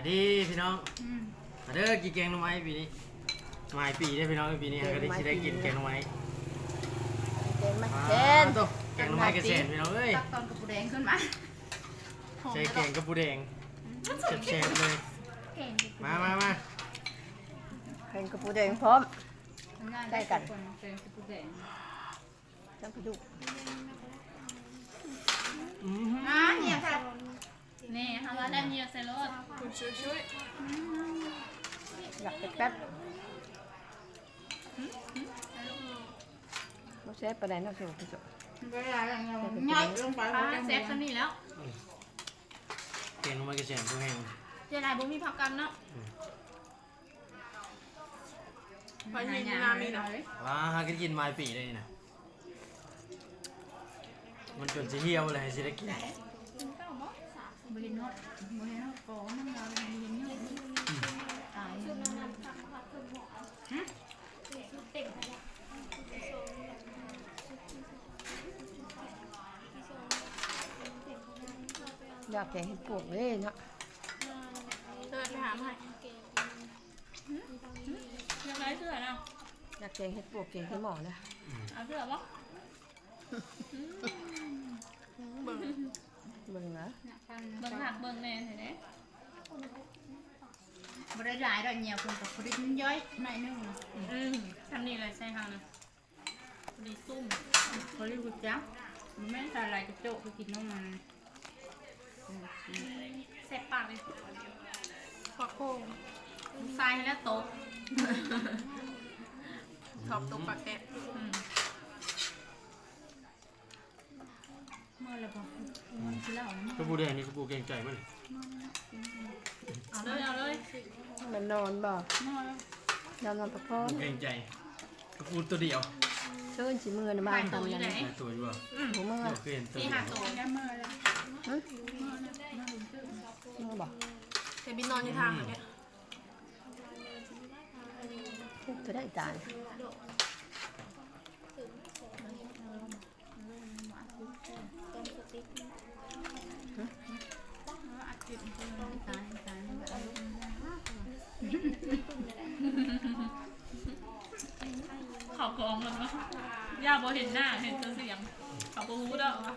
มาดีพี่น้องอืมมาเด้อกินแกงหน่อไม้ปีนี้หมายปีได้อพี่น้องปีนี้ก็ได้สิได้กินแกงหน่อไม้เจนไหมมาเจนโตแกงหน่อไม้กระเซ็นพี่น้องเอ้ยตักตอนกระปูแดงขึ้นมาใส่แกงกระปูแดงแซ่บๆเลยเก่งมามามาเป็นกระปูแดงพร้อมได้กันเป็นกระปูแดงจังไปดูอื้อหือ อ่าเนี่ยค่ะนี่ทำแล้วได้เมียใส่รถ คุณ ช่วยช่วยอยากไปแป๊บเราเซฟประเด็นเราเสียไปจบเวลาเราย่อยลงไปอ่าเซฟตัวนี้แล้วแกงหน่อไม้กระเซ็นทุกแห่งเจนายบุมีพักกันเนาะพอยิงนามีนะว้าหากันกินไม้ปีได้นี่นะมันจนจะเหี่ยวเลยสิได้กิน บริโนดบริโนดโก้น้ำลายบริโนดตายอยากแกงเห็ดปวกเลยเนาะเดินไปหาใหม่ยังไงเสื้อเนาะอยากแกงเห็ดปวกแกงเห็ดหมอนะเอาเสื้อปะเบิ่ง เบิ่งนะเบิ่งหักเบิ่งแน่เห็นไหมบริหลายดอกเหนียวคนกับบริมันย่อยหน่อยนึงอืมทำนี่เลยใช่ค่ะนะบริซุ่มบริกุจังมันไม่ใส่อะไรกระโจกไปกินน้ำมันแซ่บปากเลยปักโค้งใส่แล้วโต๊ะชอบตกปากแกะเมื่อไรบอ กมันคือเหล้านะกระปูแดงนี่กระปูแกงใจมันเอาเลยเอาเลยมันนอนบ่เมื่อไรยอมนอนประพกอระปูแกงใจกระปูตัวเดียวเชิญสีมือในบ้านทำยังหลายตัวอยู่บ่หัวมือเดี๋ยวเคยเห็นตัวสี่เดีห้ายวตัวได้เมื่อไรฮะมือบ่เดี๋ยวบินนอนที่ทางเหมือนกันจะได้จาน ตายตาย เขากองแล้วเนาะ ย่าบอเห็นหน้าเห็นแต่เสียงเขาก็รู้แล้วว่า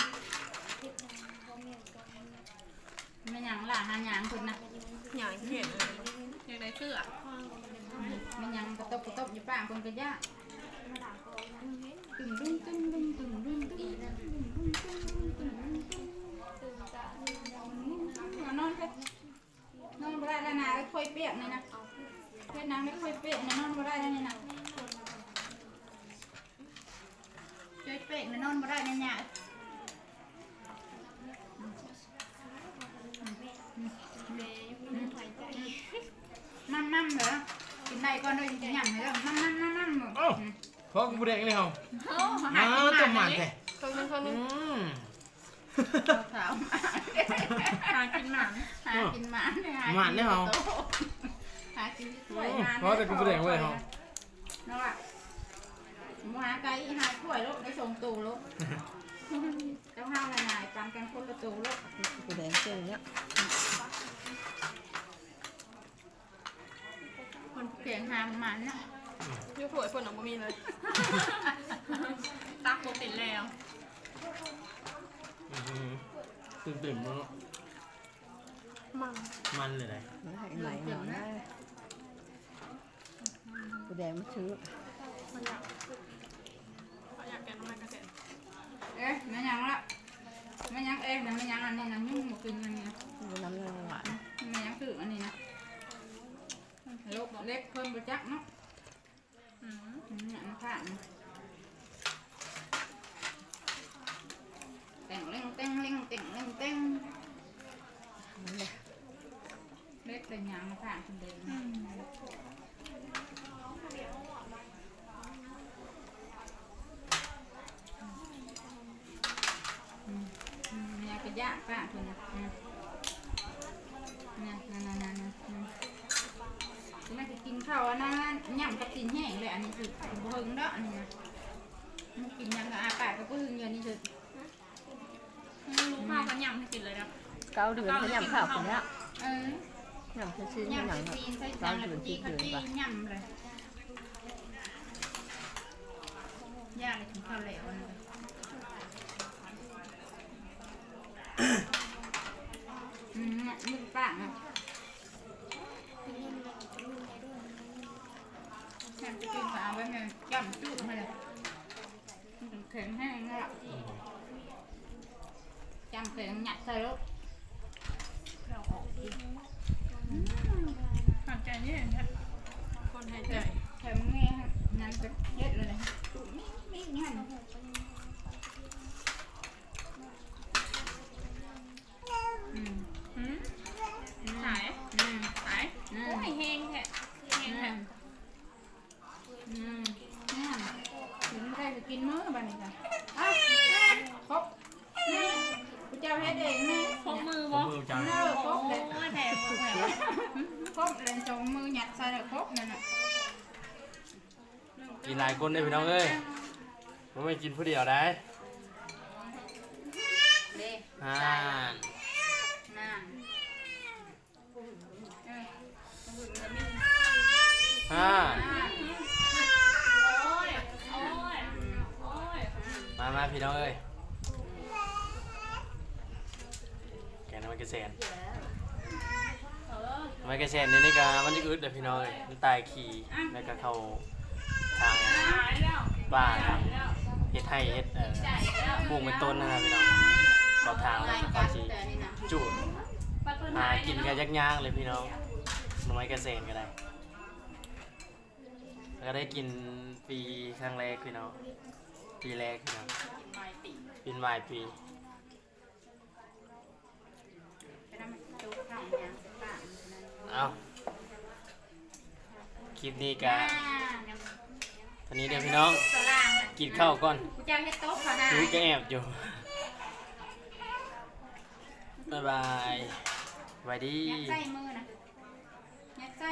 ไม่ยังล่ะหายังคนนะหยางเห็นอยากได้เสื้อไม่ยังกระตบกระตบอยู่ป้าคนกระยะตึงตึงตึงตึงตึงตึงตึงนอนก็นอนบ่ได้แล้วนะค่อยเปียกเลยนะเพื่อนนางไม่ค่อยเปียกนะนอนบ่ได้แล้วนี่นะช่วยเปียกนะนอนบ่ได้นะเนี่ยมั่มมั่มเหรอกินได้ก่ อนเลยกินหยั่งเลยมั่มมั่มมั่มมั่มเอ้าพอกระปูแดงเลยเหรอโอ้อ้าหาวตัวกินหหมัมานนแท้คนนึงคนนึอืงมสาวหากินหนานหากินหมาเนี่ยหมันเนี่ยเหรอหากินถ้วยงานเพราะแต่กระปูแดงเว้ยเหรอนั่นแหละหาไก่หาถ้วยลูกได้ส่งตูลูกเจ้าห้าวหลายๆปันกันคนละตูลูกกูแดงเจ๋งเนี่ย คนเสียงหามมันนะยูสวยคนหนังบ่มีเลย ตักโปติดแล้วอื้อหือตื่นๆเนาะมั่งมันเลยได้มันให้ไหลหนอนได้กูแดงมันชื้อมันอยากเขาอยากแกะน้ำมันกระเซ็นเอ๊ะไม่ยังละไม่ยังเอ๊ะนะไม่ยังอันนี้นะยุ่งหมดกินอันนี้นะมันน้ำเงินหวานไม่ยังคืออันนี้นะ ลกเล็กเพิ่มไปจักเนาะอืมเนี่ยมันขาดนแต่งเล่งแต่งเล่งแต่งเล่งแต่งมันเลยเล็กเป็นยางมาผ่านคนเดิมอยากจะยากป้าคนนะนะนะนะนะนะน่าจะ กินข้าวอันนั้นย่ำกับกินแห้งเลยอันนี้คือเพิ่งเด้ออันนี้นะมันกินยังกับอาปากกับเพิ่งเยอะนี่คือลูกข้าวกันยำให้กินเลยนะเก้าเดือนเขายำข้าวคนเนี้ยเออยำชิ้นๆยำหนัใส่งตีนใส่จังแล้วก็จีเขาจียำเลยย่าเลยถึงข้าวเหลวเลยอืมเนี่ยมือป้าอะ แค่กินก็เอาไว้ไงย่ำจุมให้เลยมันถึงแข็งแห้งแล้วจำแข็งหยัดใส่รถเราออกดีหายใจนี่เองนไหมคนหายใจแถมแม่นั่นก็เยอะเลยนะมิมิงั้น อืม หืมหาย อืม หาย อืม โอ้ยเฮงแท้เฮง อื แท้ มอืมนี่ถึงไม่ได้จะกินมื้อบ้านนี้จ้ะอ้าวครบนี่กูเจ้าเฮ็ดเองแม่ พกมือ ผ บ่ มมือจัง เลิกคร โอ้ บเลย ยแถมแถม คร บเลยจงมือหยัดใส่เลยครบนั่นน่ะกินหลายคนได้พี่น้องเอ้ยผมไม่กินผู้เดียวได้เด้อ่านั่นเอออ่าโอ้ยโอ้ยโอ้ยมามาพี่น้องเอ้ยแกงน้ำมันกระเซนเออน้ำมันกระเซนนี่นี่ก็มันจะอึดเด้อพี่น้องเอ้ยมันตายขี่แล้วก็เข้าทางบ้านหายแล้วเฮ็ดให้เฮ็ดเอ่อปลูกเป็นต้นนะครับพี่น้องขอบทางแล้วก็เขาจีจูดปัดต้นหากินกันยากๆเลยพี่น้องหน่อไม้กระเซนก็ได้แล้วก็ได้กินปีครั้งแรกพี่น้องปีแรกพี่น้องปีใหม่ปีไปทำจุกข้าวยัง เอาคลิปนี้ก็ตอนนี้เดี๋ยวพี่น้องสลางกินข้าวก่อนกูจะเฮ็ดโต๊ะเขาได้ดูก็แอบอยู่ บ๊ายบายสวัสดี ยัดไส้มือนะยัดไส้